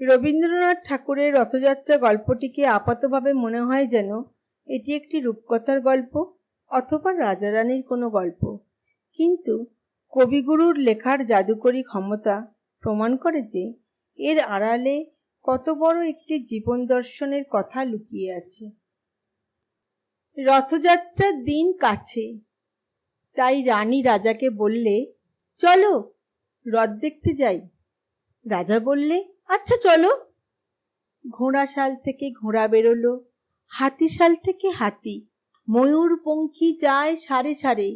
রবীন্দ্রনাথ ঠাকুরের রথযাত্রা গল্পটিকে আপাতভাবে মনে হয় যেন এটি একটি রূপকথার গল্প অথবা রাজারানীর কোনো গল্প। কিন্তু কবিগুরুর লেখার জাদুকরী ক্ষমতা প্রমাণ করে যে এর আড়ালে কত বড় একটি জীবন দর্শনের কথা লুকিয়ে আছে। রথযাত্রার দিন কাছে। তাই রানী রাজাকে বললে, চলো, রথ দেখতে যাই। রাজা বললে আচ্ছা চলো। ঘোড়াশাল থেকে ঘোড়া বেরোলো হাতিশাল থেকে হাতি ময়ূর পঙ্খী যায় সারে সারে,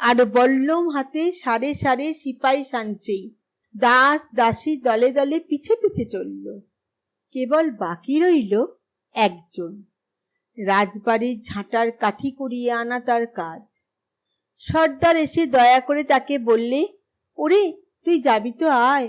আর বল্লম হাতে সারে সারে সিপাই সাঞ্চেই দাস দাসী দলে দলে পিছে পিছে চলল, কেবল বাকি রইল একজন। রাজবাড়ির ঝাঁটার কাঠি কুড়িয়ে আনা তার কাজ। সর্দার এসে দয়া করে তাকে বললে, ওরে, তুই যাবি তো আয়।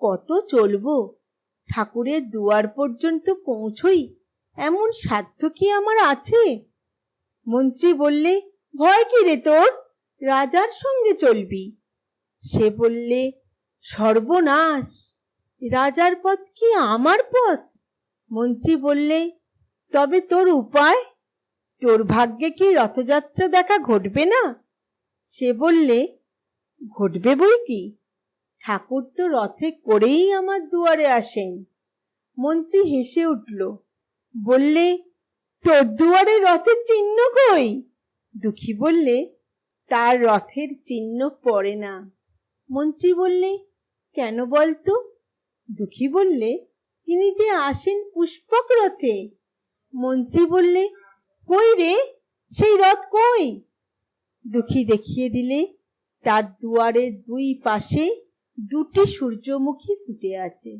কত চলবো? ঠাকুরের দুয়ার পর্যন্ত পৌঁছই এমন সাধ্য কি আমার আছে? মন্ত্রী বললে, ভয় কি রে তোর? রাজার সঙ্গে চলবি। সে বললে, সর্বনাশ! রাজার পথ কি আমার পথ? মন্ত্রী বললে, তবে তোর উপায়? তোর ভাগ্যে কি রথযাত্রা দেখা ঘটবে না? সে বললে, ঘটবে বই কি? ঠাকুর তো রথে করেই আমার দুয়ারে আসেন। মন্ত্রী হেসে উঠল, বললে, তোর দুয়ারে রথের চিহ্ন কই? দুঃখী বললে, তার রথের চিহ্ন পড়ে না। মন্ত্রী বললে, কেন বলতো? দুঃখী বললে, তিনি যে আসেন পুষ্পক রথে। মন্ত্রী বললে, কই রে, সেই রথ কই? দুঃখী দেখিয়ে দিলে, তার দুয়ারের দুই পাশে দুটি সূর্যমুখী ফুটে আছে।